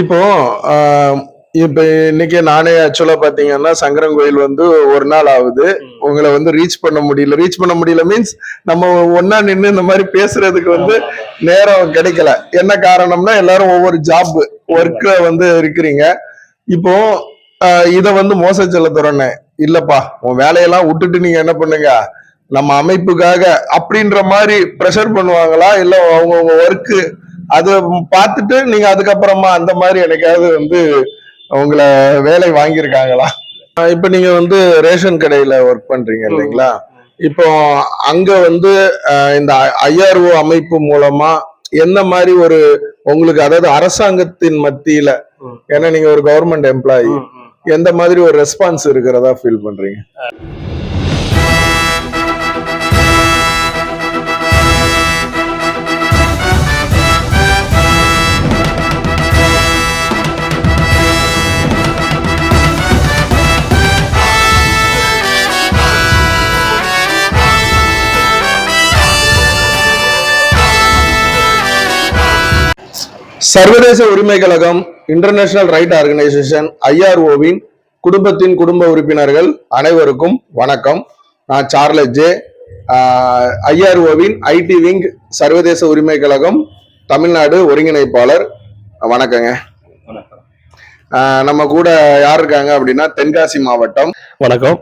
இப்போ இப்ப இன்னைக்கு நானே ஆக்சுவலா பாத்தீங்கன்னா சங்கரன் கோயில் வந்து ஒரு நாள் ஆகுது. உங்களை வந்து ரீச் பண்ண முடியல. ரீச் பண்ண முடியல மீன்ஸ் நம்ம ஒன்னா நின்னு இந்த மாதிரி பேசுறதுக்கு வந்து நேரம் கிடைக்கல. என்ன காரணம்னா எல்லாரும் ஒவ்வொரு ஜாப் ஒர்க்ல வந்து இருக்கிறீங்க. இப்போ இத வந்து மோச செலுத்துறோன்னு இல்லப்பா உன் வேலையெல்லாம் விட்டுட்டு நீங்க என்ன பண்ணுங்க? நம்ம அமைப்புக்காக அப்படின்ற மாதிரி ப்ரெஷர் பண்ணுவாங்களா? இல்ல அவங்கவுங்க ஒர்க்கு அதை பார்த்துட்டு நீங்க அதுக்கப்புறமா அந்த மாதிரி எனக்காவது வந்து உங்களை வேலை வாங்கியிருக்காங்களா இப்ப நீங்க வந்து ரேஷன் கடையில ஒர்க் பண்றீங்க இல்லைங்களா இப்போ அங்க வந்து இந்த ஐஆர்ஓ அமைப்பு மூலமா என்ன மாதிரி ஒரு உங்களுக்கு அதாவது அரசாங்கத்தின் மத்தியில. ஏன்னா நீங்க ஒரு கவர்மெண்ட் எம்ப்ளாயி. எந்த மாதிரி ஒரு ரெஸ்பான்ஸ் இருக்கிறதா ஃபீல் பண்றீங்க சர்வதேச உரிமை கழகம் இன்டர்நேஷனல் ரைட் ஆர்கனைசேஷன் ஐஆர்ஓவின் குடும்பத்தின் குடும்ப உறுப்பினர்கள் அனைவருக்கும் வணக்கம். நான் சார்லஸ் ஜே. ஐஆர்ஓவின் ஐடி விங் சர்வதேச உரிமை கழகம் தமிழ்நாடு ஒருங்கிணைப்பாளர். வணக்கங்க. நம்ம கூட யார் இருக்காங்க அப்படின்னா தென்காசி மாவட்டம். வணக்கம்.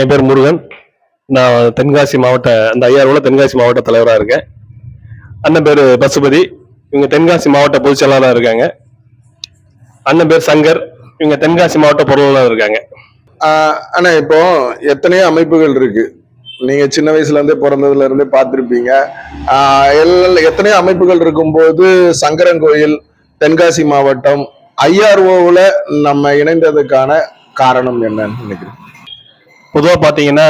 என் பேர் முருகன். நான் தென்காசி மாவட்ட அந்த ஐயாயிரம் தென்காசி மாவட்ட தலைவராக இருக்கேன். அண்ணன் பேர் பசுபதி. இவங்க தென்காசி மாவட்ட பொதுச் செயலாளராக இருக்காங்க. அண்ணன் பேர் சங்கர். இவங்க தென்காசி மாவட்ட பொருளாளர் இருக்காங்க. ஆஹ் ஆனா இப்போ எத்தனையோ அமைப்புகள் இருக்கு. நீங்க சின்ன வயசுல இருந்தே பிறந்ததுல இருந்தே பார்த்திருப்பீங்க. எத்தனையோ அமைப்புகள் இருக்கும்போது சங்கரன் கோயில் தென்காசி மாவட்டம் ஐஆர்ஓவில் நம்ம இணைந்ததுக்கான காரணம் என்னன்னு நினைக்கிறேன். பொதுவாக பார்த்தீங்கன்னா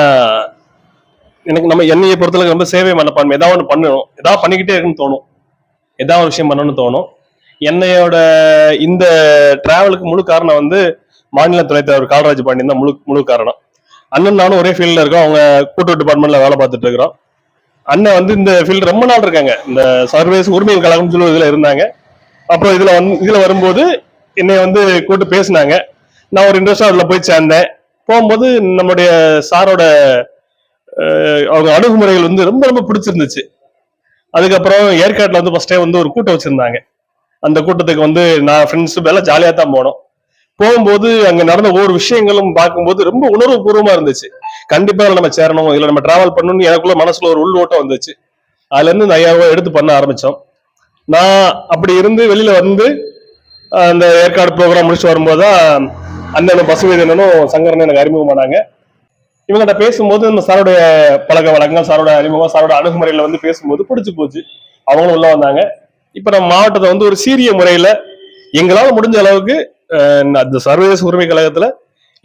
எனக்கு நம்ம என்னையை பொறுத்தளவுக்கு ரொம்ப சேவை மனப்பான்மை. ஏதாவது ஒன்று பண்ணணும். ஏதாவது பண்ணிக்கிட்டே இருக்குன்னு தோணும். ஏதாவது ஒரு விஷயம் பண்ணணும்னு தோணும். என்னையோட இந்த டிராவலுக்கு முழு காரணம் வந்து மாநில துணைத் தலைவர் பாண்டியன் தான் முழு முழு காரணம். அண்ணன் நானும் ஒரே ஃபீல்டில் இருக்கோம். அவங்க கூட்டு டிபார்ட்மெண்ட்ல வேலை பார்த்துட்டு இருக்கிறோம். அண்ணன் வந்து இந்த ஃபீல்டு ரொம்ப நாள் இருக்காங்க. இந்த சர்வதேச உரிமையல் கழகம்னு சொல்லி இதில் இருந்தாங்க. அப்புறம் இதில் வந்து இதில் வரும்போது என்னை வந்து கூட்டு பேசினாங்க. நான் ஒரு இன்ட்ரெஸ்டாக அதில் போய் சேர்ந்தேன். போகும்போது நம்முடைய சாரோட அவங்க அணுகுமுறைகள் வந்து ரொம்ப ரொம்ப பிடிச்சிருந்துச்சு. அதுக்கப்புறம் ஏற்காட்டில் வந்து ஃபர்ஸ்ட் டைம் வந்து ஒரு கூட்டம் வச்சிருந்தாங்க. அந்த கூட்டத்துக்கு வந்து நான் ஃப்ரெண்ட்ஸ் எல்லாம் ஜாலியாக தான் போனோம். போகும்போது அங்க நடந்த ஒவ்வொரு விஷயங்களும் பார்க்கும்போது ரொம்ப உணர்வு பூர்வமா இருந்துச்சு. கண்டிப்பா நம்ம சேரணும் இல்லை நம்ம டிராவல் பண்ணணும்னு எனக்குள்ள மனசுல ஒரு உள்ஓட்டம் வந்துச்சு. அதுல இருந்து எடுத்து பண்ண ஆரம்பிச்சோம். நான் அப்படி இருந்து வெளியில வந்து அந்த ஏற்காடு ப்ரோக்ராம் முடிச்சுட்டு வரும்போது தான் அண்ணனும் பசுவேதனும் சங்கரனும் எனக்கு அறிமுகமானாங்க. இவங்ககிட்ட பேசும்போது நம்ம சாரோடைய பழக்க வழக்கங்கள் சாரோட அறிமுகம் சாரோட அணுகுமுறையில வந்து பேசும்போது பிடிச்சு போச்சு. அவங்களும் உள்ள வந்தாங்க. இப்ப நம்ம மாவட்டத்தை வந்து ஒரு சீரிய முறையில எங்களால முடிஞ்ச அளவுக்கு அந்த சர்வதேச உரிமை கழகத்துல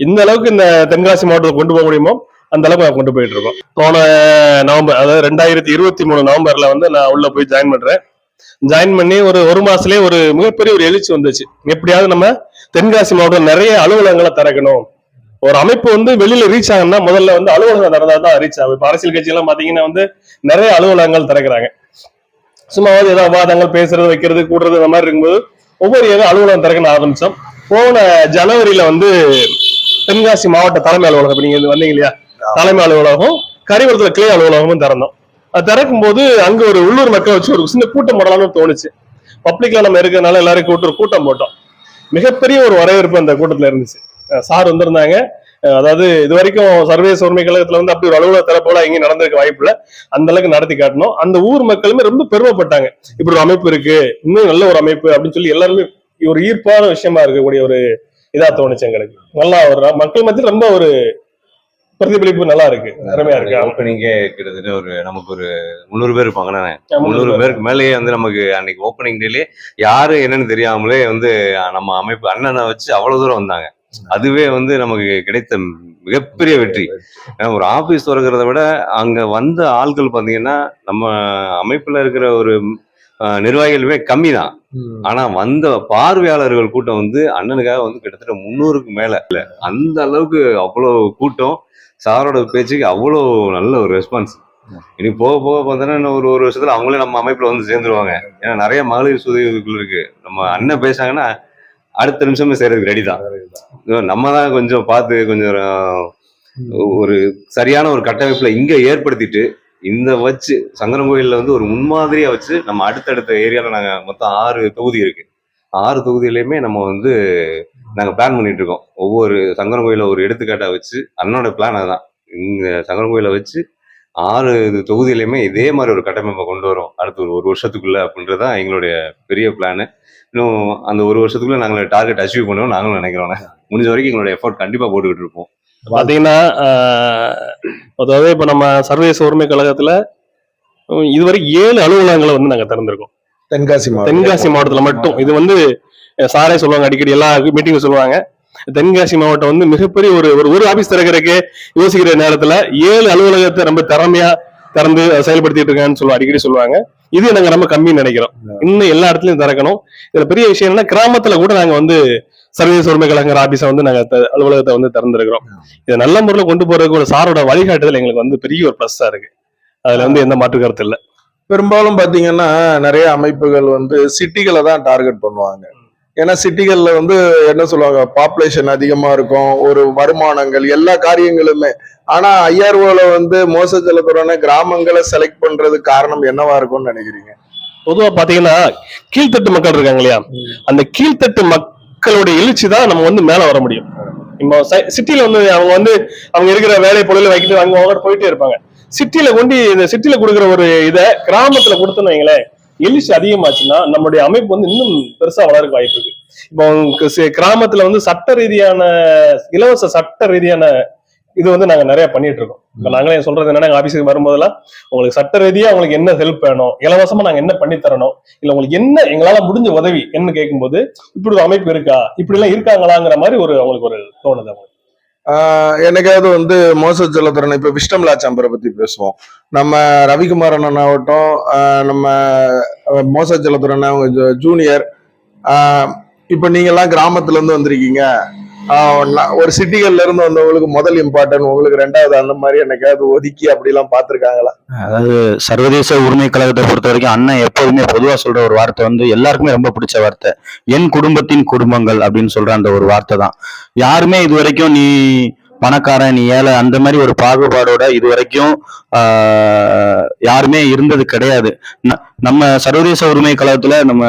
இந்த அளவுக்கு இந்த தென்காசி மாவட்டத்தை கொண்டு போக முடியுமோ அந்த அளவுக்கு நான் கொண்டு போயிட்டு இருக்கோம். போன நவம்பர் அதாவது ரெண்டாயிரத்தி இருபத்தி மூணு நவம்பர்ல வந்து நான் உள்ள போய் ஜாயின் பண்றேன். ஜாயின் பண்ணி ஒரு ஒரு மாசத்துலயே ஒரு மிகப்பெரிய ஒரு எழுச்சி வந்துச்சு. எப்படியாவது நம்ம தென்காசி மாவட்டம் நிறைய அலுவலகங்களை திறக்கணும். ஒரு அமைப்பு வந்து வெளியில ரீச் ஆகணும்னா முதல்ல வந்து அலுவலகம் திறந்தா தான் ரீச் ஆகும். இப்ப அரசியல் கட்சி எல்லாம் பாத்தீங்கன்னா வந்து நிறைய அலுவலகங்கள் திறக்கிறாங்க. சும்மா வந்து ஏதாவது வாதங்கள் பேசுறது வைக்கிறது கூடுறது இந்த மாதிரி இருக்கும்போது ஒவ்வொரு ஏதோ அலுவலகம் திறக்கணும் ஆரம்பிச்சோம். போன ஜனவரியில வந்து தென்காசி மாவட்ட தலைமை அலுவலகம் நீங்க வந்தீங்க இல்லையா? தலைமை அலுவலகம் கரிவரத்துல கிளை அலுவலகமும் திறந்தோம். அது திறக்கும் போது அங்க ஒரு உள்ளூர் மக்கள் வச்சு ஒரு சின்ன கூட்டம் போடலாம்னு தோணுச்சு. பப்ளிக்ல நம்ம இருக்கிறதுனால எல்லாரும் கூட்டு ஒரு கூட்டம் போட்டோம். மிகப்பெரிய ஒரு வரவேற்பு அந்த கூட்டத்துல இருந்துச்சு. சார் வந்திருந்தாங்க. அதாவது இது வரைக்கும் சர்வதேச உரிமை கழகத்துல வந்து அப்படி ஒரு அலுவலக திறப்போல எங்கேயும் நடந்திருக்க வாய்ப்பு இல்ல. அந்த அளவுக்கு நடத்தி காட்டணும். அந்த ஊர் மக்களுமே ரொம்ப பெருமைப்பட்டாங்க. இப்படி ஒரு அமைப்பு இருக்கு. இன்னும் நல்ல ஒரு அமைப்பு அப்படின்னு சொல்லி எல்லாருமே ஒரு ஈர்ப்பான விஷயமா இருக்கக்கூடிய ஒரு இதா தோணுச்சு எங்களுக்கு. நல்லா ஒரு மக்கள் மத்தியில் ரொம்ப ஒரு பிரதிபலிப்பு நல்லா இருக்கு. அருமையா இருக்கு. ஓப்பனிங்கே கிட்டத்தட்ட ஒரு நமக்கு ஒரு முந்நூறு பேர் இருப்பாங்கண்ணே. முந்நூறு பேருக்கு மேலேயே வந்து நமக்கு அன்னைக்கு ஓப்பனிங் டேலே யாரு என்னன்னு தெரியாமலே வந்து நம்ம அமைப்பு அண்ணனை வச்சு அவ்வளவு தூரம் வந்தாங்க. அதுவே வந்து நமக்கு கிடைத்த மிகப்பெரிய வெற்றி. ஏன்னா ஒரு ஆபீஸ் திறக்கிறத விட அங்க வந்த ஆட்கள் பாத்தீங்கன்னா நம்ம அமைப்புல இருக்கிற ஒரு நிர்வாகிகளுமே கம்மி தான் ஆனா வந்த பார்வையாளர்கள் கூட்டம் வந்து அண்ணனுக்காக வந்து கிட்டத்தட்ட முந்நூறுக்கு மேல. இல்ல. அந்த அளவுக்கு அவ்வளவு கூட்டம் சாரோட பேச்சுக்கு அவ்வளோ நல்ல ஒரு ரெஸ்பான்ஸ் இனி போக போக பார்த்தோன்னா இன்னும் ஒரு ஒரு வருஷத்துல அவங்களே நம்ம அமைப்புல வந்து சேர்ந்துருவாங்க. ஏன்னா நிறைய மகளிர் சுதவிகள் இருக்கு. நம்ம அண்ணன் பேசாங்கன்னா அடுத்த நிமிஷமே செய்யறதுக்கு ரெடி தான். நம்ம தான். கொஞ்சம் பார்த்து கொஞ்சம் ஒரு சரியான ஒரு கட்டமைப்புல இங்க ஏற்படுத்திட்டு இந்த வச்சு சங்கரன் கோயில்ல வந்து ஒரு முன்மாதிரியா வச்சு நம்ம அடுத்தடுத்த ஏரியால நாங்க மொத்தம் ஆறு தொகுதி இருக்கு. ஆறு தொகுதியிலையுமே நம்ம வந்து நாங்க பிளான் பண்ணிட்டு இருக்கோம். ஒவ்வொரு சங்கரன் கோயில ஒரு எடுத்துக்காட்டா வச்சு அண்ணனோட பிளான் அதுதான். இங்க சங்கரன் கோயில வச்சு ஆறு தொகுதியிலையுமே இதே மாதிரி ஒரு கட்டமைப்பை கொண்டு வரோம். அடுத்த ஒரு ஒரு வருஷத்துக்குள்ள அப்படின்றதான் எங்களுடைய பெரிய பிளான் இன்னும் அந்த ஒரு வருஷத்துக்குள்ள நாங்கள் டார்கெட் அச்சீவ் பண்ணுவோம் நாங்களும் நினைக்கிறோம். முடிஞ்ச வரைக்கும் எங்களோட எஃபோர்ட் கண்டிப்பா போட்டுக்கிட்டு இருப்போம். பாத்தீங்கன்னா ஆஹ், அதாவது இப்ப நம்ம சர்வதேச உரிமை கழகத்துல இதுவரை ஏழு அலுவலகங்களை வந்து நாங்க திறந்திருக்கோம். தென்காசி தென்காசி மாவட்டத்துல மட்டும். இது வந்து சாரே சொல்லுவாங்க அடிக்கடி எல்லா மீட்டிங்கும் சொல்லுவாங்க. தென்காசி மாவட்டம் வந்து மிகப்பெரிய ஒரு ஒரு ஒரு ஆபீஸ் திறக்கிறதுக்கு யோசிக்கிற நேரத்துல ஏழு அலுவலகத்தை ரொம்ப திறமையா திறந்து செயல்படுத்திட்டு இருக்காங்கன்னு சொல்லுவாங்க அடிக்கடி சொல்லுவாங்க. இது நாங்க ரொம்ப கம்மின்னு நினைக்கிறோம். இன்னும் எல்லா இடத்துலயும் திறக்கணும். இதுல பெரிய விஷயம் என்னன்னா கிராமத்துல கூட நாங்க வந்து சர்வதேச உரிமை கழகங்கிற ஆபீஸை வந்து நாங்க அலுவலகத்தை வந்து திறந்திருக்கிறோம். இதை நல்ல முறையில கொண்டு போறதுக்கு ஒரு சாரோட வழிகாட்டுதல் எங்களுக்கு வந்து பெரிய ஒரு பிளஸ்ஸா இருக்கு. அதுல வந்து எந்த மாற்று கருத்து இல்ல. பெரும்பாலும் பாத்தீங்கன்னா நிறைய அமைப்புகள் வந்து சிட்டிகளை தான் டார்கெட் பண்ணுவாங்க. ஏன்னா சிட்டிகளில் வந்து என்ன சொல்லுவாங்க பாப்புலேஷன் அதிகமாக இருக்கும் ஒரு வருமானங்கள் எல்லா காரியங்களுமே. ஆனால் ஐஆர்ஓவில் வந்து மோச கிராமங்களை செலக்ட் பண்ணுறது காரணம் என்னவா இருக்கும்னு நினைக்கிறீங்க? பொதுவாக பார்த்தீங்கன்னா கீழ்த்தட்டு மக்கள் இருக்காங்க இல்லையா? அந்த கீழ்த்தட்டு மக்களுடைய எழுச்சி தான் நம்ம வந்து மேலே வர முடியும். இப்போ சிட்டியில் வந்து அவங்க வந்து அவங்க இருக்கிற வேலை பொருளை வைக்கிட்டு அவங்க அவங்க போயிட்டே இருப்பாங்க. சிட்டியில் கொண்டு இந்த சிட்டியில் கொடுக்குற ஒரு இதை கிராமத்தில் கொடுத்தோன்னு வைங்களேன் எழுச்சி அதிகமாச்சுன்னா நம்மளுடைய அமைப்பு வந்து இன்னும் பெருசா வளர்க்க வாய்ப்பு இருக்கு இப்போ உங்களுக்கு கிராமத்துல வந்து சட்ட ரீதியான இலவச சட்ட ரீதியான இது வந்து நாங்க நிறைய பண்ணிட்டு இருக்கோம் இப்ப நாங்களே சொல்றது என்னன்னா ஆபீஸ்க்கு ஆபீஸுக்கு வரும்போதெல்லாம் உங்களுக்கு சட்ட ரீதியா உங்களுக்கு என்ன ஹெல்ப் வேணும் இலவசமா நாங்க என்ன பண்ணி தரணும் இல்ல உங்களுக்கு என்ன எங்களால முடிஞ்ச உதவி என்ன கேட்கும்போது இப்படி ஒரு அமைப்பு இருக்கா இப்படி எல்லாம் இருக்காங்களாங்கிற மாதிரி ஒரு அவங்களுக்கு ஒரு தோணுது அவங்களுக்கு. என்னைக்காவது வந்து மோச ஜலத்துறை இப்போ விஷ்டம் லாச்சாம்பரை பத்தி பேசுவோம். நம்ம ரவிக்குமார் அண்ணன் ஆகட்டும் நம்ம அஹ், மோச அவங்க ஜூனியர் இப்போ நீங்கெல்லாம் கிராமத்துலேருந்து கிராமத்துல இருந்து வந்திருக்கீங்க. ஒரு சிட்டிகள்ல இருந்து வந்தவங்களுக்கு முதல் இம்பார்ட்டன்ட் உங்களுக்கு ரெண்டாவது அந்த மாதிரி என்னைக்காவது ஒதுக்கி அப்படி எல்லாம் பாத்திருக்காங்களா அதாவது சர்வதேச உரிமை கழகத்தை பொறுத்த வரைக்கும் அண்ணன் எப்போதுமே பொதுவா சொல்ற ஒரு வார்த்தை வந்து எல்லாருக்குமே ரொம்ப பிடிச்ச வார்த்தை என் குடும்பத்தின் குடும்பங்கள் அப்படின்னு சொல்ற அந்த ஒரு வார்த்தை தான். யாருமே இது வரைக்கும் நீ பணக்காரன் நீ ஏழை அந்த மாதிரி ஒரு பாகுபாடோட இது வரைக்கும் ஆஹ், யாருமே இருந்தது கிடையாது. நம்ம சர்வதேச உரிமை கழகத்துல நம்ம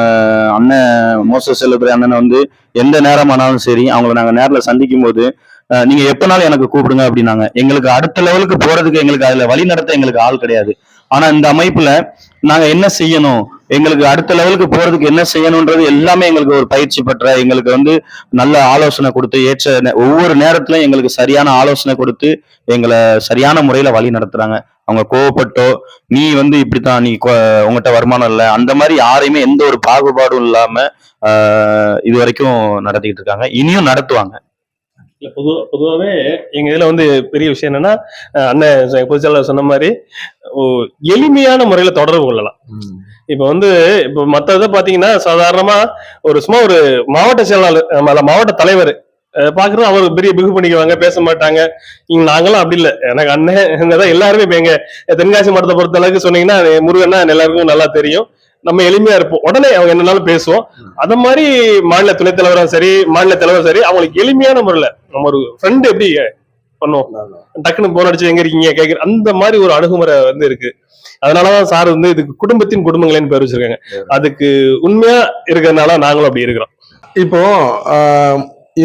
அண்ணன் மோச செல்லுதுரை அண்ணனை வந்து எந்த நேரம் ஆனாலும் சரி அவங்கள நாங்க நேர்ல சந்திக்கும் போது அஹ், நீங்க எப்பனாலும் எனக்கு கூப்பிடுங்க அப்படின்னாங்க. எங்களுக்கு அடுத்த லெவலுக்கு போறதுக்கு எங்களுக்கு அதுல வழி நடத்த எங்களுக்கு ஆள் கிடையாது. ஆனா இந்த அமைப்புல நாங்க என்ன செய்யணும்? எங்களுக்கு அடுத்த லெவலுக்கு போறதுக்கு என்ன செய்யணும்ன்றது எல்லாமே எங்களுக்கு ஒரு பயிற்சி பெற்ற எங்களுக்கு வந்து நல்ல ஆலோசனை கொடுத்து ஏற்ற ஒவ்வொரு நேரத்திலும் எங்களுக்கு சரியான ஆலோசனை கொடுத்து எங்களை சரியான முறையில வழி நடத்துறாங்க. அவங்க கோவப்பட்டோ நீ வந்து இப்படித்தான் நீ உங்ககிட்ட வருமானம் இல்லை. அந்த மாதிரி யாரையுமே எந்த ஒரு பாகுபாடும் இல்லாம ஆஹ், இது வரைக்கும் நடத்திக்கிட்டு இருக்காங்க. இனியும் நடத்துவாங்க. இல்ல பொது பொதுவாகவே எங்க இதுல வந்து பெரிய விஷயம் என்னன்னா அண்ணன் பொதுச்செயலாளர் சொன்ன மாதிரி எளிமையான முறையில தொடர்பு கொள்ளலாம். இப்ப வந்து இப்ப மத்த இதை பாத்தீங்கன்னா சாதாரணமா ஒரு சும்மா ஒரு மாவட்ட செயலாளர் மாவட்ட தலைவர் அஹ் பாக்குறது அவர் பெரிய பிகு பண்ணிக்குவாங்க பேச மாட்டாங்க. இங்க நாங்களாம் அப்படி இல்ல. எனக்கு அண்ணன் தான் எல்லாருமே இப்ப எங்க தென்காசி மாவட்டத்தை பொறுத்த அளவுக்கு சொன்னீங்கன்னா முருகன்னா எல்லாருக்கும் நல்லா தெரியும். நம்ம எளிமையா இருப்போம். உடனே அவங்க என்னனாலும் பேசுவோம். அத மாதிரி மாநில துணைத் தலைவரும் சரி மாநில தலைவரும் சரி அவங்களுக்கு எளிமையான முறையில நம்ம ஒரு ஃப்ரெண்ட் எப்படி பண்ணுவோம்? டக்குன்னு போன் அடிச்சு எங்க இருக்கீங்க? கேக்குற அந்த மாதிரி ஒரு அணுகுமுறை வந்து இருக்கு. அதனாலதான் சார் வந்து இதுக்கு குடும்பத்தின் குடும்பங்களேன்னு பேர் வச்சிருக்காங்க. அதுக்கு உண்மையா இருக்கிறதுனால நாங்களும் அப்படி இருக்கிறோம். இப்போ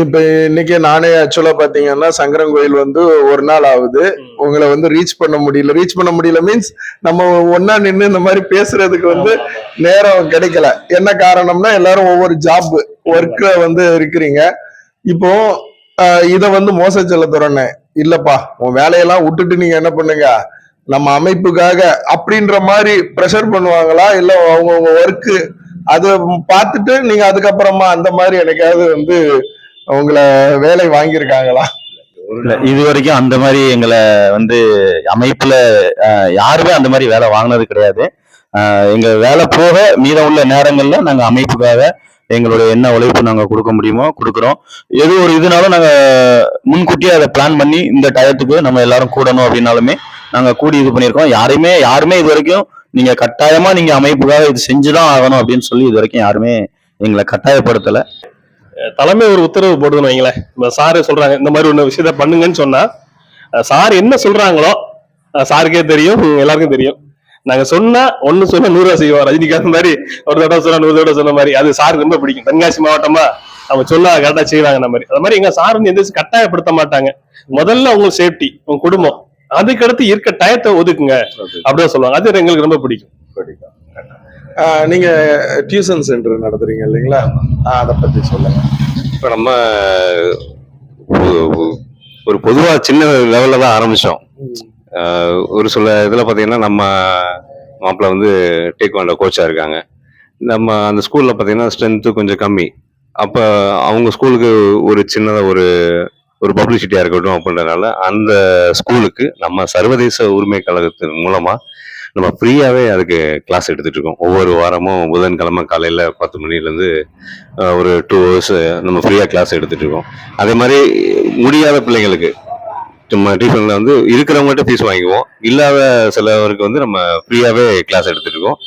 இப்ப இன்னைக்கு நானே ஆக்சுவலா பாத்தீங்கன்னா சங்கரன் வந்து ஒரு நாள் ஆகுது. உங்களை வந்து ரீச் பண்ண முடியல. ரீச் பண்ண முடியல மீன்ஸ் நம்ம ஒன்னா நின்னு இந்த மாதிரி பேசுறதுக்கு வந்து நேரம் கிடைக்கல. என்ன காரணம்னா எல்லாரும் ஒவ்வொரு ஜாப் ஒர்க்ல வந்து இருக்கிறீங்க. இப்போ இத வந்து மோச சொல்ல துறனே இல்லப்பா உன் வேலையெல்லாம் விட்டுட்டு நீங்க என்ன பண்ணுங்க? நம்ம அமைப்புக்காக அப்படின்ற மாதிரி ப்ரெஷர் பண்ணுவாங்களா? இல்ல அவங்கவுங்க ஒர்க்கு அதை பார்த்துட்டு நீங்க அதுக்கப்புறமா அந்த மாதிரி எனக்காவது வந்து உங்களை வேலை வாங்கியிருக்காங்களா? இது வரைக்கும் அந்த மாதிரி எங்களை வந்து அமைப்புல யாருமே அந்த மாதிரி வேலை வாங்கினது கிடையாது. எங்க வேலை போக மீதம் உள்ள நேரங்கள்ல நாங்க அமைப்புக்காக எங்களுடைய என்ன உழைப்பு நாங்க கொடுக்க முடியுமோ கொடுக்குறோம். எது ஒரு இதுனாலும் நாங்க முன்கூட்டியே அதை பிளான் பண்ணி இந்த டயத்துக்கு நம்ம எல்லாரும் கூடணும் அப்படின்னாலுமே நாங்க கூடி இது பண்ணியிருக்கோம். யாரையுமே யாருமே இது வரைக்கும் நீங்க கட்டாயமா நீங்க அமைப்புக்காக இது செஞ்சுதான் ஆகணும் அப்படின்னு சொல்லி இது வரைக்கும் யாருமே எங்களை கட்டாயப்படுத்தலை. தலைமை ஒரு உத்தரவு போடுதுன்னு வைங்களேன். இப்ப சாரு சொல்றாங்க இந்த மாதிரி ஒண்ணு விஷயத்த பண்ணுங்கன்னு சொன்னா சார் என்ன சொல்றாங்களோ சாருக்கே தெரியும் எல்லாருக்கும் தெரியும். நாங்க சொன்னா ஒண்ணு சொன்னா நூறு செய்வோம். ரஜினிகாந்த் மாதிரி ஒரு தடவை சொன்னா நூறு தடவை சொன்ன மாதிரி அது சாருக்கு ரொம்ப பிடிக்கும். தென்காசி மாவட்டமா அவங்க சொன்னா கரெக்டா செய்வாங்க அந்த மாதிரி. அது மாதிரி எங்க சார் வந்து எந்த கட்டாயப்படுத்த மாட்டாங்க. முதல்ல உங்க சேஃப்டி உங்க குடும்பம். அதுக்கடுத்து இருக்க டயத்தை ஒதுக்குங்க. அப்படின்னு சொல்லுவாங்க. அது எங்களுக்கு ரொம்ப பிடிக்கும். நீங்க டியூஷன் சென்டர் நடத்துறீங்க இல்லைங்களா? அதை பத்தி சொல்லுங்க. இப்போ நம்ம ஒரு- பொதுவாக சின்ன லெவலில் தான் ஆரம்பித்தோம் ஒரு சில இதில் பார்த்தீங்கன்னா நம்ம மாப்பிள்ள வந்து டேக்வாண்டோ கோச்சாக இருக்காங்க. நம்ம அந்த ஸ்கூலில் பார்த்தீங்கன்னா ஸ்ட்ரென்த்து கொஞ்சம் கம்மி. அப்போ அவங்க ஸ்கூலுக்கு ஒரு சின்னதாக ஒரு ஒரு பப்ளிசிட்டியாக இருக்கட்டும் அப்படின்றதுனால அந்த ஸ்கூலுக்கு நம்ம சர்வதேச உரிமை கழகத்தின் மூலமாக நம்ம ஃப்ரீயாவே அதுக்கு கிளாஸ் எடுத்துட்டு இருக்கோம் ஒவ்வொரு வாரமும் புதன்கிழமை காலையில பத்து மணில இருந்து ஆஹ் ஒரு டூ ஹவர்ஸ் நம்ம ஃப்ரீயா கிளாஸ் எடுத்துட்டு இருக்கோம் அதே மாதிரி முடியாத பிள்ளைங்களுக்கு நம்ம டியூஷன்ல வந்து இருக்கிறவங்ககிட்ட ஃபீஸ் வாங்கிக்குவோம். இல்லாத சிலவருக்கு வந்து நம்ம ஃப்ரீயாவே கிளாஸ் எடுத்துட்டு இருக்கோம்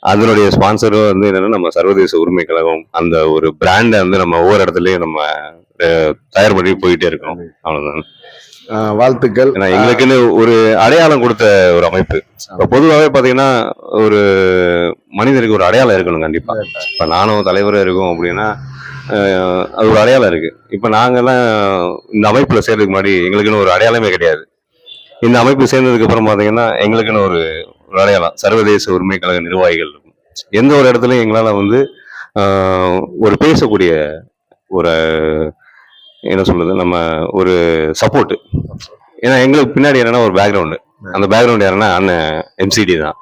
அதனுடைய ஸ்பான்சரும் வந்து என்னன்னா நம்ம சர்வதேச உரிமை கழகம் அந்த ஒரு பிராண்டை வந்து நம்ம ஒவ்வொரு இடத்துலயும் நம்ம தயார் பண்ணி போயிட்டே இருக்கோம். அவ்வளவுதான். ஆஹ் வாழ்த்துக்கள். எங்களுக்குன்னு ஒரு அடையாளம் கொடுத்த ஒரு அமைப்பு. இப்ப பொதுவாகவே பார்த்தீங்கன்னா ஒரு மனிதருக்கு ஒரு அடையாளம் இருக்கணும் கண்டிப்பாக இப்போ நானும் தலைவராக இருக்கோம் அப்படின்னா அது ஒரு அடையாளம் இருக்குது இப்போ நாங்கள்லாம் இந்த அமைப்பில் சேர்றதுக்கு முன்னாடி எங்களுக்குன்னு ஒரு அடையாளமே கிடையாது. இந்த அமைப்பு சேர்ந்ததுக்கு அப்புறம் பார்த்தீங்கன்னா எங்களுக்குன்னு ஒரு அடையாளம். சர்வதேச உரிமை கழக நிர்வாகிகள் இருக்கும். எந்த ஒரு இடத்துலையும் எங்களால் வந்து ஒரு பேசக்கூடிய ஒரு என்ன சொல்றது நம்ம ஒரு சப்போர்ட் ஏன்னா எங்களுக்கு பின்னாடி என்னன்னா ஒரு பேக்ரவுண்டு அந்த பேக்ரவுண்ட் யாருன்னா அண்ணன் எம்சிடி தான்.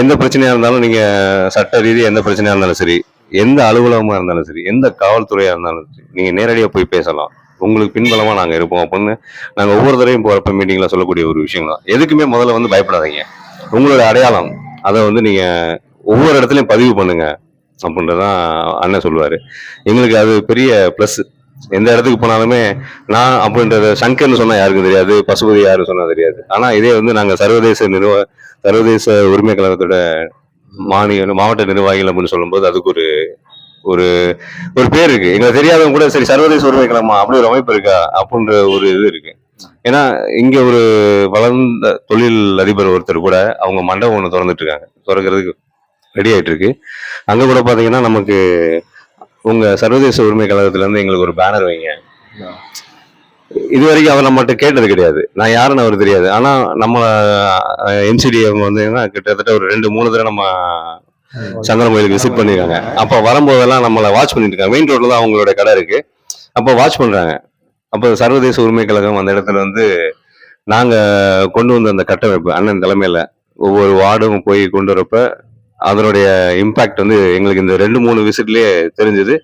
எந்த பிரச்சனையா இருந்தாலும் நீங்க சட்ட ரீதி எந்த பிரச்சனையா இருந்தாலும் சரி எந்த அலுவலகமா இருந்தாலும் சரி எந்த காவல்துறையா இருந்தாலும் சரி நீங்க நேரடியாக போய் பேசலாம். உங்களுக்கு பின்பலமா நாங்க இருப்போம் அப்படின்னு நாங்க ஒவ்வொரு தடவையும் போறப்ப மீட்டிங்ல சொல்லக்கூடிய ஒரு விஷயம் தான். எதுக்குமே முதல்ல வந்து பயப்படாதீங்க. உங்களோட அடையாளம் அதை வந்து நீங்க ஒவ்வொரு இடத்துலயும் பதிவு பண்ணுங்க அப்படின்றதான் அண்ணன் சொல்லுவாரு. எங்களுக்கு அது பெரிய பிளஸ் எந்த இடத்துக்கு போனாலுமே நான் அப்படின்றத சங்கர்னு சொன்னா யாருக்கும் தெரியாது பசுபதி யாரும் சொன்னா தெரியாது. ஆனா இதே வந்து நாங்க சர்வதேச நிர்வ சர்வதேச உரிமை கழகத்தோட மாநில மாவட்ட நிர்வாகிகள் அப்படின்னு சொல்லும்போது அதுக்கு ஒரு ஒரு ஒரு பேர் இருக்கு. எங்களுக்கு தெரியாதவங்க கூட சரி சர்வதேச உரிமை கழகமா அப்படி ஒரு அமைப்பு இருக்கா? அப்படின்ற ஒரு இது இருக்கு. ஏன்னா இங்க ஒரு வளர்ந்த தொழில் அதிபர் ஒருத்தர் கூட அவங்க மண்டபம் ஒன்று திறந்துட்டு இருக்காங்க. திறக்கிறதுக்கு ரெடி ஆயிட்டு இருக்கு. அங்க கூட பாத்தீங்கன்னா நமக்கு உங்க சர்வதேச உரிமை கழகத்துலேருந்து எங்களுக்கு ஒரு பேனர் வைங்க. இது வரைக்கும் அவர் நம்மகிட்ட கேட்டது கிடையாது. நான் யாருன்னு அவர் தெரியாது. ஆனால் நம்ம எம்சிடி அவங்க வந்து கிட்டத்தட்ட ஒரு ரெண்டு மூணு தடவை நம்ம சந்திரமயிலுக்கு விசிட் பண்ணியிருக்காங்க. அப்போ வரும்போதெல்லாம் நம்மளை வாட்ச் பண்ணிட்டு இருக்காங்க. மெயின் ரோட்ல தான் அவங்களோட கடை இருக்கு. அப்போ வாட்ச் பண்றாங்க. அப்போ சர்வதேச உரிமை கழகம் அந்த இடத்துல வந்து நாங்கள் கொண்டு வந்த அந்த கட்டமைப்பு அண்ணன் தலைமையில் ஒவ்வொரு வார்டும் போய் கொண்டு வரப்ப அதனுடைய இம்பாக்ட் வந்து எங்களுக்கு இந்த ரெண்டு மூணு விசிட்லயே தெரிஞ்சது.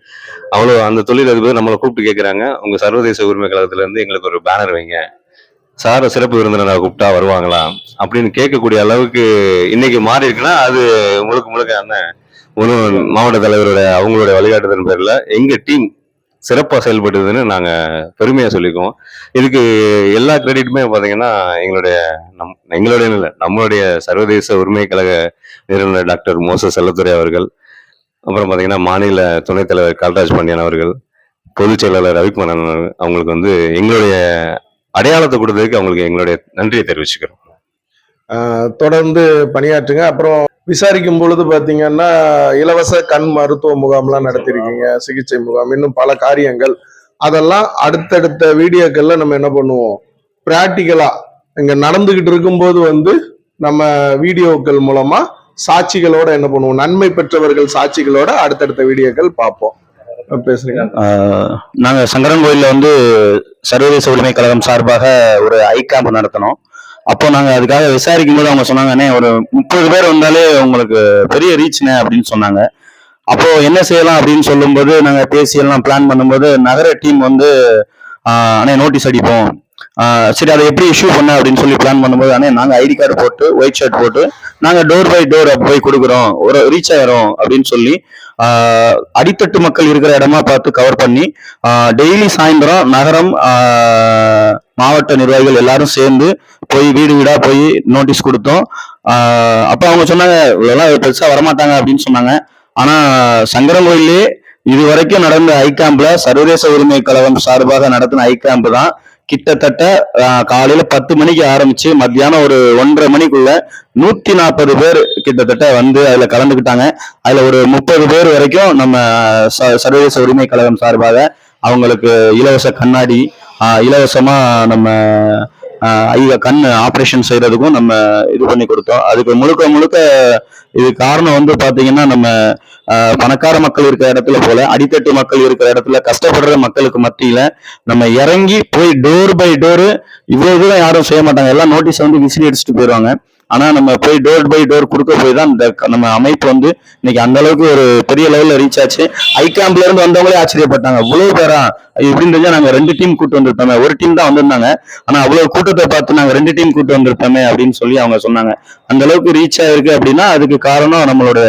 அவ்வளோ அந்த தொழில் அதிபர் நம்மளை கூப்பிட்டு கேட்குறாங்க உங்க சர்வதேச உரிமை கழகத்திலேருந்து எங்களுக்கு ஒரு பேனர் வைங்க. சார சிறப்பு விருந்தினரை கூப்பிட்டா வருவாங்களா? அப்படின்னு கேட்கக்கூடிய அளவுக்கு இன்னைக்கு மாறி இருக்குன்னா அது முழுக்க முழுக்க அண்ணன் முழு மாவட்ட தலைவருடைய அவங்களுடைய வழிகாட்டுதல் பேரில் எங்கள் டீம் சிறப்பாக செயல்பட்டதுன்னு நாங்கள் பெருமையாக சொல்லிக்குவோம். இதுக்கு எல்லா கிரெடிட்டுமே பார்த்தீங்கன்னா எங்களுடைய நம் எங்களுடைய இல்லை நம்மளுடைய சர்வதேச உரிமை கழக நிறுவனர் டாக்டர் மோச செல்லத்துறை அவர்கள் அப்புறம் பார்த்தீங்கன்னா மாநில துணைத் தலைவர் கால்ராஜ் பாண்டியன் அவர்கள் பொதுச் செயலாளர் ரவிக்குமாரன் அவங்களுக்கு வந்து எங்களுடைய அடையாளத்தை கொடுத்ததுக்கு அவங்களுக்கு எங்களுடைய நன்றியை தெரிவிச்சுக்கிறோம். தொடர்ந்து பணியாற்றுங்க. அப்புறம் விசாரிக்கும் பொழுது பாத்தீங்கன்னா இலவச கண் மருத்துவ முகாம்லாம் நடத்திருக்கீங்க சிகிச்சை முகாம் இன்னும் பல காரியங்கள். அதெல்லாம் அடுத்தடுத்த வீடியோக்கள்ல நம்ம என்ன பண்ணுவோம்? பிராக்டிக்கலா இங்க நடந்துகிட்டு இருக்கும்போது வந்து நம்ம வீடியோக்கள் மூலமா சாட்சிகளோட என்ன பண்ணுவோம்? நன்மை பெற்றவர்கள் சாட்சிகளோட அடுத்தடுத்த வீடியோக்கள் பார்ப்போம். பேசுறீங்க நாங்கள் நாங்க சங்கரன் கோயில்ல வந்து சர்வதேச உரிமை கழகம் சார்பாக ஒரு ஐ கேம்ப் நடத்தினோம் அப்போ நாங்கள் அதுக்காக விசாரிக்கும் போது அவங்க சொன்னாங்க "அண்ணே, ஒரு முப்பது பேர் வந்தாலே உங்களுக்கு பெரிய ரீச்ண்ணே அப்படின்னு சொன்னாங்க. அப்போ என்ன செய்யலாம் அப்படின்னு சொல்லும்போது நாங்கள் பேசி எல்லாம் பிளான் பண்ணும்போது நகர டீம் வந்து அண்ணே நோட்டீஸ் அடிப்போம். சரி அதை எப்படி இஷ்யூ பண்ண? அப்படின்னு சொல்லி பிளான் பண்ணும்போது அண்ணே நாங்கள் ஐடி கார்டு போட்டு ஒயிட் ஷர்ட் போட்டு நாங்கள் டோர் பை டோர் போய் கொடுக்குறோம். ஒரு ரீச் ஆயிரும் அப்படின்னு சொல்லி அடித்தட்டு மக்கள் இருக்கிற இடமா பார்த்து கவர் பண்ணி டெய்லி சாயந்தரம் நகரம் மாவட்ட நிர்வாகிகள் எல்லாரும் சேர்ந்து போய் வீடு வீடா போய் நோட்டீஸ் கொடுத்தோம். அப்போ அவங்க சொன்னாங்க இவ்வளோலாம் பெருசா வரமாட்டாங்க அப்படின்னு சொன்னாங்க. ஆனா சங்கரங்கோயிலே இது வரைக்கும் நடந்த ஐ சர்வதேச உரிமை கழகம் சார்பாக நடத்தின ஐ தான். கிட்டத்தட்ட காலையில் காலையில பத்து மணிக்கு ஆரம்பிச்சு மத்தியானம் ஒரு ஒன்றரை மணிக்குள்ள நூத்தி நாற்பது பேர் கிட்டத்தட்ட வந்து அதுல கலந்துக்கிட்டாங்க. அதுல ஒரு முப்பது பேர் வரைக்கும் நம்ம ச- சர்வதேச உரிமை கழகம் சார்பாக அவங்களுக்கு இலவச கண்ணாடி இலவசமாக நம்ம ஐயா கண் ஆப்ரேஷன் செய்யறதுக்கும் நம்ம இது பண்ணி கொடுத்தோம். அதுக்கு முழுக்க முழுக்க இது காரணம் வந்து பாத்தீங்கன்னா நம்ம பணக்கார மக்கள் இருக்கிற இடத்துல போல அடித்தட்டு மக்கள் இருக்கிற இடத்துல கஷ்டப்படுற மக்களுக்கு மத்தியில நம்ம இறங்கி போய் டோர் பை டோர் இவ்வளவு தூரம் யாரும் செய்ய மாட்டாங்க. எல்லாம் நோட்டீஸ் வந்து விசிறி அடிச்சுட்டு போயிடுவாங்க ஆனால் நம்ம போய் டோர் பை டோர் கொடுக்க போய் தான் இந்த நம்ம அமைப்பு வந்து இன்னைக்கு அந்த அளவுக்கு ஒரு பெரிய லெவலில் ரீச் ஆச்சு. ஐ கேம்ப்ல இருந்து வந்தவங்களே ஆச்சரியப்பட்டாங்க. இவ்வளோ பேரா? எப்படின்னு தெரிஞ்சா நாங்கள் ரெண்டு டீம் கூட்டு வந்திருப்போமே. ஒரு டீம் தான் வந்திருந்தாங்க. ஆனால் அவ்வளோ கூட்டத்தை பார்த்து நாங்கள் ரெண்டு டீம் கூட்டு வந்திருப்போமே அப்படின்னு சொல்லி அவங்க சொன்னாங்க. அந்த அளவுக்கு ரீச் ஆயிருக்கு அப்படின்னா அதுக்கு காரணம் நம்மளோட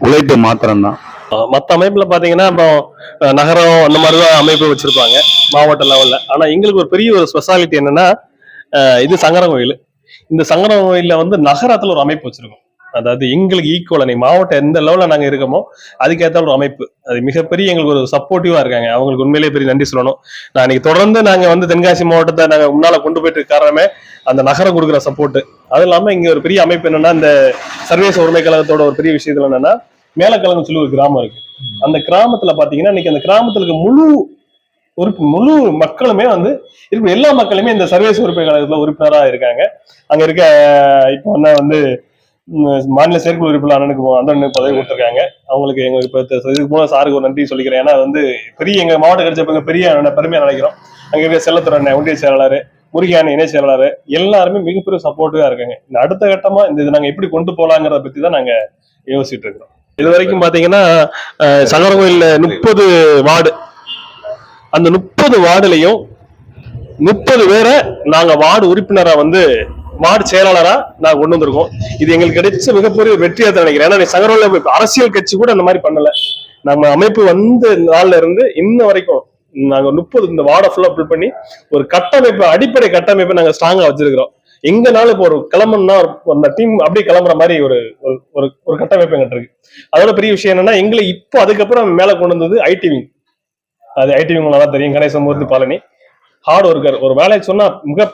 உழைப்பு மாத்திரம் தான் அமைப்பில் பார்த்தீங்கன்னா அமைப்புல பாத்தீங்கன்னா இப்போ நகரம் அந்த மாதிரிதான் அமைப்பு வச்சிருப்பாங்க மாவட்ட லெவல்ல ஆனா எங்களுக்கு ஒரு பெரிய ஒரு ஸ்பெஷாலிட்டி என்னன்னா இது சங்கரன் கோயில். இந்த சங்கரன் கோயில்ல வந்து நகரத்துல ஒரு அமைப்பு வச்சிருக்கோம். அதாவது எங்களுக்கு ஈக்குவல் நீ மாவட்டம் எந்த லெவல்ல நாங்க இருக்கோமோ அதுக்கேற்ற ஒரு அமைப்பு. அது மிகப்பெரிய எங்களுக்கு ஒரு சப்போர்ட்டிவா இருக்காங்க. அவங்களுக்கு உண்மையிலேயே பெரிய நன்றி சொல்லணும். நான் இன்னைக்கு தொடர்ந்து நாங்க வந்து தென்காசி மாவட்டத்தை நாங்க முன்னால கொண்டு போயிட்டு காரணமே அந்த நகரம் கொடுக்குற சப்போர்ட் அது இல்லாம இங்க ஒரு பெரிய அமைப்பு என்னன்னா இந்த சர்வதேச உரிமை கழகத்தோட ஒரு பெரிய விஷயத்துல என்னன்னா மேலக்கிழங்கு சொல்லி ஒரு கிராமம் இருக்கு. அந்த கிராமத்துல பாத்தீங்கன்னா இன்னைக்கு அந்த கிராமத்துல முழு உறுப்பு முழு மக்களுமே வந்து இருக்கிற எல்லா மக்களுமே இந்த சர்வதேச உறுப்பு கழகத்துல உறுப்பினரா இருக்காங்க. அங்க இருக்க அஹ், இப்போ என்ன வந்து மாநில செயற்குழு உறுப்பினர் அண்ணனுக்கு அண்ணனுக்கு பதவி கொடுத்துருக்காங்க. அவங்களுக்கு எங்க இப்போ இதுக்கு மூலம் சாருக்கு ஒரு நன்றி சொல்லிக்கிறேன். ஏன்னா வந்து பெரிய எங்க மாவட்ட கட்சி பெரிய அண்ணனை பெருமையா நினைக்கிறோம். அங்க இருக்க செல்லத்துறை அண்ணன் ஒன்றிய செயலாளர் முருகியான இணை செயலாளர் எல்லாருமே மிகப்பெரிய சப்போர்ட்டிவா இருக்காங்க. இந்த அடுத்த கட்டமா இந்த இது நாங்க எப்படி கொண்டு போலாங்கிறத பத்தி தான் நாங்க யோசிச்சுட்டு இருக்கிறோம். இது வரைக்கும் பாத்தீங்கன்னா அஹ், முப்பது வார்டு அந்த முப்பது வார்டுலையும் முப்பது பேரை நாங்க வார்டு உறுப்பினரா வந்து வார்டு செயலாளரா நாங்க கொண்டு வந்திருக்கோம். இது எங்களுக்கு கிடைச்ச மிகப்பெரிய வெற்றியாக வெற்றியா தான் நினைக்கிறேன். ஏன்னா சங்கரோல அரசியல் கட்சி கூட அந்த மாதிரி பண்ணல. நம்ம அமைப்பு வந்த நாள்ல இருந்து இன்ன வரைக்கும் நாங்க முப்பது இந்த வார்டை ஃபுல்லா ஃபில் பண்ணி ஒரு கட்டமைப்பு அடிப்படை கட்டமைப்பை நாங்க ஸ்ட்ராங்கா வச்சிருக்கிறோம். எங்கனால இப்போ ஒரு கிளம்பணும்னா அந்த டீம் அப்படியே கிளம்புற மாதிரி ஒரு ஒரு- ஒரு ஒரு கட்டமைப்பு எங்கிட்ட இருக்கு. அதோட பெரிய விஷயம் என்னன்னா எங்களை இப்போ அதுக்கப்புறம் மேல கொண்டு வந்தது ஐடி விங் அது ஐடி நல்லா தெரியும். கணேசமூர்த்தி பழனி ஹார்ட் ஒர்க்கர் ஒரு வேலையை சொன்னா மிக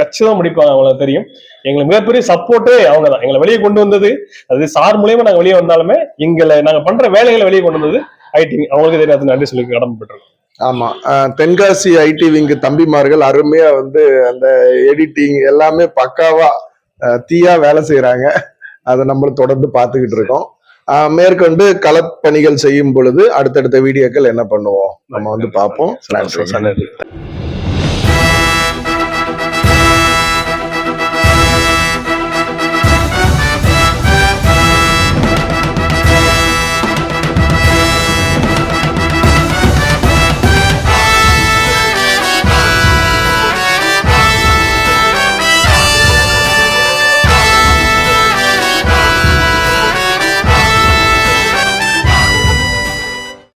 கச்சிதமா முடிப்பாங்க அவங்களுக்கு தெரியும். எங்களுக்கு மிகப்பெரிய சப்போர்ட்டே அவங்க தான் எங்களை வெளியே கொண்டு வந்தது அது சார் மூலியமா நாங்க வெளியே வந்தாலுமே எங்களை நாங்க பண்ற வேலைகளை வெளியே கொண்டு வந்தது ஐடி அவங்களுக்கு தெரியாது நன்றி சொல்லி கடமைப்பட்டிருக்கோம் ஆமா. தென்காசி ஐடி விங்கு தம்பிமார்கள் அருமையா வந்து அந்த எடிட்டிங் எல்லாமே பக்காவா தீயா வேலை செய்யறாங்க அதை நம்மளும் தொடர்ந்து பார்த்துக்கிட்டு இருக்கோம். மேற்கொண்டு களப்பணிகள் செய்யும் பொழுது அடுத்தடுத்த வீடியோக்கள் என்ன பண்ணுவோம்? நம்ம வந்து பார்ப்போம். நன்றி.